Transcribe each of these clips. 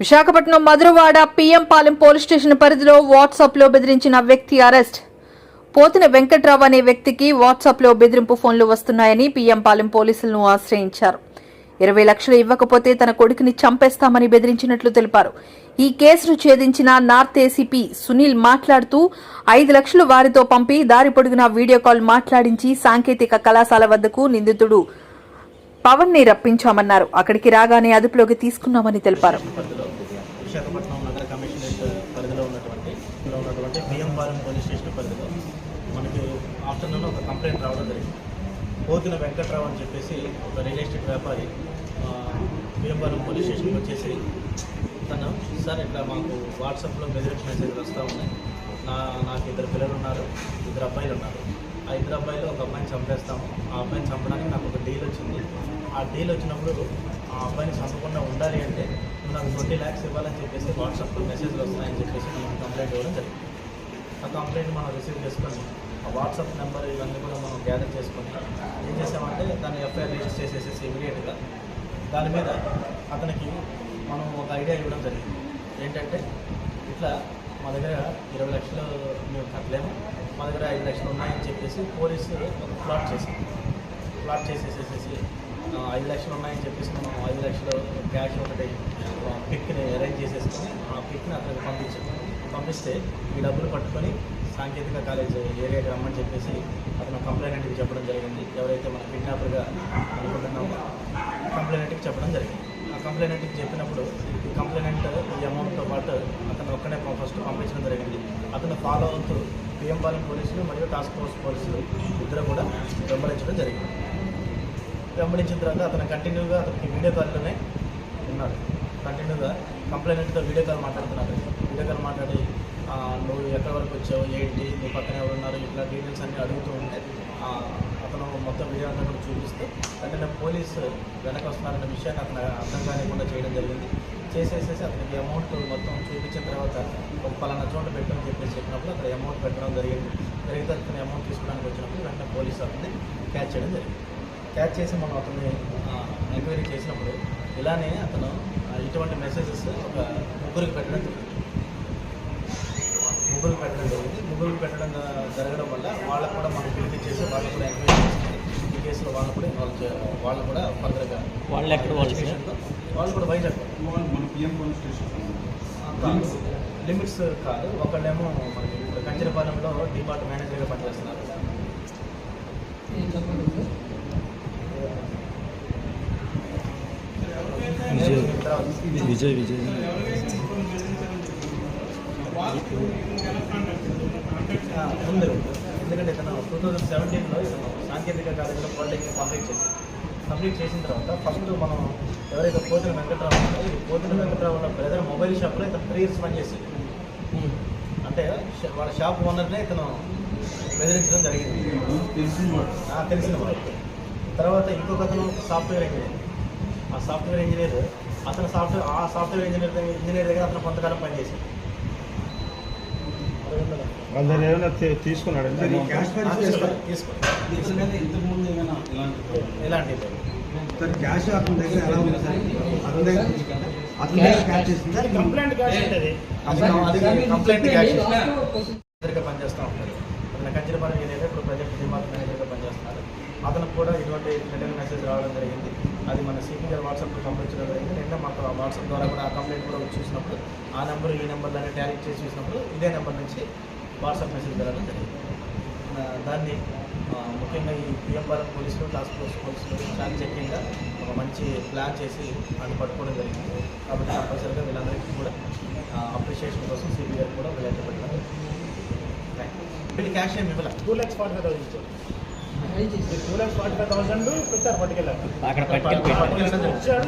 Visakhapatnam Madhurawada PM Palem police station పరిధిలో వాట్సాప్లో బెదిరించిన వ్యక్తి అరెస్ట్. పోతిన వెంకట్రావు అనే వ్యక్తికి వాట్సాప్లో బెదిరింపు ఫోన్లు వస్తున్నాయని పిఎంపాలెం పోలీసులను ఆశ్రయించారు. ఇరవై లక్షలు ఇవ్వకపోతే తన కొడుకుని చంపేస్తామని బెదిరించినట్లు తెలిపారు. ఈ కేసును ఛేదించిన నార్త్ ఏసీపీ సునీల్ మాట్లాడుతూ ఐదు లక్షలు వారితో పంపి దారి పొడుగునా వీడియో కాల్ మాట్లాడించి సాంకేతిక కళాశాల వద్దకు నిందితుడు పవన్ని రప్పించామన్నారు. అక్కడికి రాగానే అదుపులోకి తీసుకున్నామని తెలిపారు. విశాఖపట్నం నగర కమిషనరేట్ పరిధిలో ఉన్నటువంటి ఇందులో ఉన్నటువంటి బియ్యంపాలెం పోలీస్ స్టేషన్ పరిధిలో మనకి ఆఫ్టర్నూన్ ఒక కంప్లైంట్ రావడం జరిగింది. పోతిన వెంకట్రావు అని చెప్పేసి ఒక రియల్ ఎస్టేట్ వ్యాపారి బియ్యంపాలెం పోలీస్ స్టేషన్కి వచ్చేసి తను సార్ ఇట్లా మాకు వాట్సాప్లో బెదిరించి మెసేజ్లు వస్తూ ఉన్నాయి. నా నాకు ఇద్దరు పిల్లలు ఉన్నారు ఇద్దరు అబ్బాయిలు ఉన్నారు. ఆ ఇద్దరు అబ్బాయిలు ఒక అబ్బాయిని చంపేస్తాము. ఆ అబ్బాయిని చంపడానికి నాకు ఒక డీల్ వచ్చింది. ఆ డీల్ వచ్చినప్పుడు ఆ అబ్బాయిని చంపకుండా ఉండాలి అంటే నాకు ట్వంటీ ల్యాక్స్ ఇవ్వాలని చెప్పేసి వాట్సాప్లో మెసేజ్లు వస్తున్నాయని చెప్పేసి మనం కంప్లైంట్ ఇవ్వడం జరిగింది. ఆ కంప్లైంట్ మనం రిసీవ్ చేసుకొని ఆ వాట్సాప్ నెంబర్ ఇవన్నీ కూడా మనం గ్యాదర్ చేసుకొని ఏం చేసామంటే దాన్ని ఎఫ్ఐఆర్ రిజిస్టర్ చేసేసేసి ఇమీడియట్గా దాని మీద అతనికి మనం ఒక ఐడియా ఇవ్వడం జరిగింది. ఏంటంటే ఇట్లా మా దగ్గర ఇరవై లక్షలు మేము కట్టలేము మా దగ్గర ఐదు లక్షలు ఉన్నాయని చెప్పేసి పోలీసు ప్లాట్ చేసింది ప్లాట్ చేసేసేసేసి ఐదు లక్షలు ఉన్నాయని చెప్పేసి మనం ఐదు లక్షలు క్యాష్ ఒకటి పిక్ని అరేంజ్ చేసేసుకొని ఆ పిక్ని అతనికి పంపించాం పంపిస్తే ఈ డబ్బులు పట్టుకొని సాంకేతిక కాలేజ్ ఏరియాకి రమ్మని చెప్పేసి అతను కంప్లైంట్కి చెప్పడం జరిగింది. ఎవరైతే మన కిడ్నాపర్గా అనుకుంటున్నామో కంప్లైంట్కి చెప్పడం జరిగింది. ఆ కంప్లైంట్కి చెప్పినప్పుడు ఈ కంప్లైంట్ ఈ అమౌంట్తో పాటు అతను ఒక్కనే ఫస్ట్ పంపించడం జరిగింది. అతను ఫాలో అవుతూ పిఎం పాలెం పోలీసులు మరియు టాస్క్ ఫోర్స్ పోలీసులు ఇద్దరు కూడా వెంబడించడం జరిగింది. వెంబడించిన తర్వాత అతను కంటిన్యూగా అతనికి వీడియో కాల్లోనే ఉన్నాడు. కంటిన్యూగా కంప్లైంట్తో వీడియో కాల్ మాట్లాడుతున్నాడు. వీడియో కాల్ మాట్లాడి నువ్వు ఎక్కడి వరకు వచ్చావు? ఏంటి? నీ పక్కన ఎవరున్నారు ఇట్లా డీటెయిల్స్ అన్నీ అడుగుతూ ఉంటే అతను మొత్తం వీడియో అంతా కూడా చూపిస్తూ అంటే పోలీసు వెనక వస్తున్నారన్న విషయాన్ని అతను అర్థం కానివ్వకుండా చేయడం జరిగింది. చేసేసేసి అతనికి అమౌంట్ మొత్తం చూపించిన తర్వాత ఒక పలానా చోట పెట్టమని చెప్పేసి చెప్పినప్పుడు అక్కడ అమౌంట్ పెట్టడం జరిగింది. జరిగితే అతను అమౌంట్ తీసుకోవడానికి వచ్చినప్పుడు వెంటనే పోలీసు అతన్ని క్యాచ్ చేయడం జరిగింది. క్యాచ్ చేసి మనం అతన్ని ఎంక్వైరీ చేసినప్పుడు ఇలానే అతను ఇటువంటి మెసేజెస్ ఒక ముగ్గురికి పెట్టడం జరిగింది. ముగ్గురికి పెట్టడం జరిగింది. ముగ్గురికి పెట్టడం జరగడం వల్ల వాళ్ళకు కూడా మనం పిలిపించేసి వాళ్ళు కూడా ఎంక్వైరీ చేసి ఈ కేసులో వాళ్ళు కూడా ఇన్వాల్వ్ చే వాళ్ళు కూడా ఫర్దర్గా వాళ్ళు ఎక్కడ వాళ్ళు వాళ్ళు కూడా వైజాగ్ మన పిఎం పోలీస్ స్టేషన్ లిమిట్స్ కాదు. ఒకళ్ళేమో మనకి కంచరపాలెంలో డిపార్ట్ మేనేజర్గా పనిచేస్తున్నారు. విజయ్. విజయ్ ఆ, ఉంది ఎందుకంటే ఇతను టూ థౌజండ్ సెవెంటీన్లో ఇతను సాంకేతిక కాలేజీలో పాలిటెక్నిక్ కంప్లీట్ చేశారు కంప్లీట్ చేసిన తర్వాత ఫస్ట్ మనం ఎవరైతే పోతిన వెంకట్రావు ఉన్నారో ఈ వెంకట్రావు ఉన్న బ్రదర్ మొబైల్ షాప్లో ఇతను త్రీ ఇయర్స్ పనిచేసి అంటే ష- వాళ్ళ షాప్ ఓనర్నే ఇతను బెదిరించడం జరిగింది. తెలిసిన వాడు తర్వాత ఇంకొక అతను సాఫ్ట్వేర్ ఇంజనీర్ ఆ సాఫ్ట్వేర్ ఇంజనీర్ అతను సాఫ్ట్వేర్ ఆ సాఫ్ట్వేర్ ఇంజనీర్ దగ్గర ఇంజనీర్ దగ్గర అతను కొంతకాలం పనిచేశాడు. ఏమైనా తీ- తీసుకున్నాడు? ఇంతకుముందు ఏమైనా ఇలాంటి ఎలాంటి సార్ క్యాష్ అతని దగ్గర ఎలా ఉంది సార్ అతని దగ్గర అతని దగ్గర క్యాష్ చేసిందా కంప్లైంట్ క్యాష్ ఉంటుంది. అతను అది కంప్లైంట్ క్యాష్ మేనేజర్గా పనిచేస్తూ ఉంటారు అతను ఏరియాలో ఇప్పుడు ప్రజెంట్ డిమార్ట్ మేనేజర్గా పనిచేస్తున్నారు. అతనికి కూడా ఇటువంటి రిటర్న్ మెసేజ్ రావడం జరిగింది. అది మన సిపి గారు వాట్సాప్లో పంపించడం జరిగింది. నిన్న మాకు ఆ వాట్సాప్ ద్వారా కూడా ఆ కంప్లైంట్ కూడా వచ్చి చూసినప్పుడు ఆ నెంబర్ ఈ నెంబర్లనే ట్యాలీ చేసి చూసినప్పుడు ఇదే నెంబర్ నుంచి వాట్సాప్ మెసేజ్ వెళ్ళడం జరిగింది. దాన్ని ముఖ్యంగా ఈ పిఎంఆర్ఎం పోలీసులు టాస్క్ ఫోర్స్ పోలీసులు చాలా చెక్కింగ్గా ఒక మంచి ప్లాన్ చేసి అది పట్టుకోవడం జరిగింది. కాబట్టి కంపల్సరీగా వీళ్ళందరికీ కూడా అప్రిషియేషన్ కోసం సిబి గారు కూడా వీళ్ళైతే పెట్టడం. వీళ్ళు క్యాష్ ఏమి ఇవ్వాలి? Two lakhs forty five thousand అక్కడ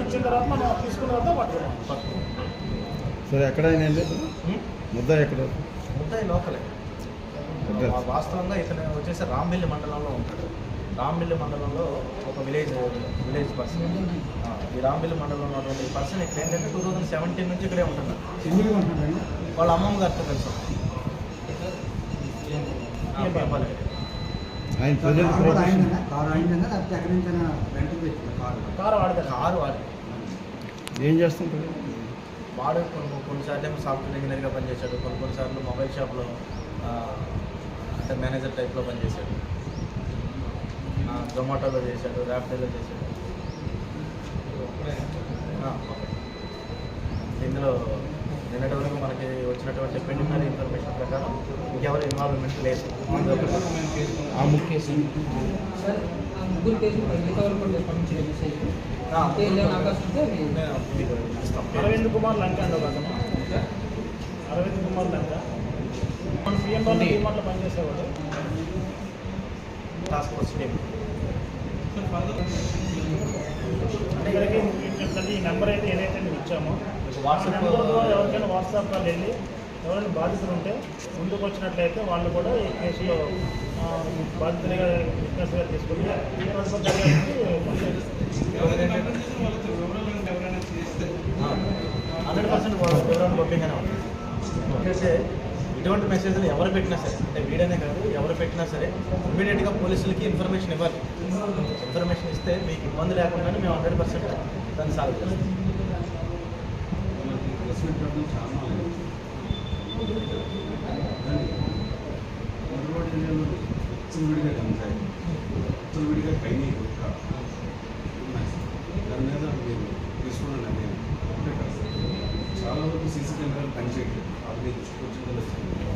ఇచ్చిన తర్వాత మనం తీసుకున్న తర్వాత పట్టుకున్నాం సరే ఎక్కడైనా ముద్ద. ఎక్కడ ముద్దాయి లోకలే వాస్తవంగా ఇతను వచ్చేసి రాంబిల్లి మండలంలో ఉంటాడు. రాంబిల్లి మండలంలో ఒక విలేజ్ విలేజ్ పర్సన్. ఈ రాంబిల్లి మండలంలో ఉన్నటువంటి పర్సన్ ఇక్కడ ఏంటంటే టూ థౌజండ్ సెవెంటీన్ నుంచి ఇక్కడే ఉంటున్నాడండి వాళ్ళ అమ్మమ్మ గారితో తెలుసు పిఎంపాలెం. ఆయన కారు లేకపోతే ఎక్కడి నుంచైనా కారు కారు ఏం చేస్తుంటాడు వాడు కొన్ని కొన్నిసార్లు ఏమో సాఫ్ట్వేర్ ఇంజనీర్గా పనిచేశాడు. కొన్ని కొన్నిసార్లు మొబైల్ షాప్లో ఆ, అంటే మేనేజర్ టైప్లో పనిచేశాడు. జొమాటోలో చేశాడు ర్యాపిడోలో చేశాడు. ఆ, ఇందులో నిన్నటి వరకు మనకి వచ్చినటువంటి ప్రిలిమినరీ ఇన్ఫర్మేషన్ ప్రకారం ఇంకెవరు ఇన్వాల్వ్మెంట్ లేదు. ఆ ముఖ్య. అరవింద్ కుమార్ లంక అండి అరవింద్ కుమార్ లంక. మన సీఎం వాళ్ళు పనిచేసేవాడు. టాస్క్ ఫోర్స్ టీమ్ అంటే ఈ నెంబర్ అయితే ఏదైతే మేము ఇచ్చామో వాట్సాప్ ఎవరికైనా వాట్సాప్ కాల్ వెళ్ళి ఎవరైనా బాధితులు ఉంటే ముందుకు వచ్చినట్లయితే వాళ్ళు కూడా ఈ కేసులో ఆ, బాధితులుగా విట్నెస్గా తీసుకుని హండ్రెడ్ పర్సెంట్ వివరణ పంపించగానే ఉంది ఎందుకంటే ఇటువంటి మెసేజ్లు ఎవరు పెట్టినా సరే అంటే వీడనే కాదు ఎవరు పెట్టినా సరే ఇమీడియట్గా పోలీసులకి ఇన్ఫర్మేషన్ ఇవ్వాలి. ఇన్ఫర్మేషన్ ఇస్తే మీకు ఇబ్బంది లేకుండానే మేము హండ్రెడ్ పర్సెంట్ దాన్ని సాల్వ్ చేస్తాం. విడిగా కనసాయి విడిగా పైన దాని మీద మీరు తీసుకోవడం నేను చాలా వరకు సీసీ కెమెరాలు పనిచేయట్లేదు. అవి చూసుకుని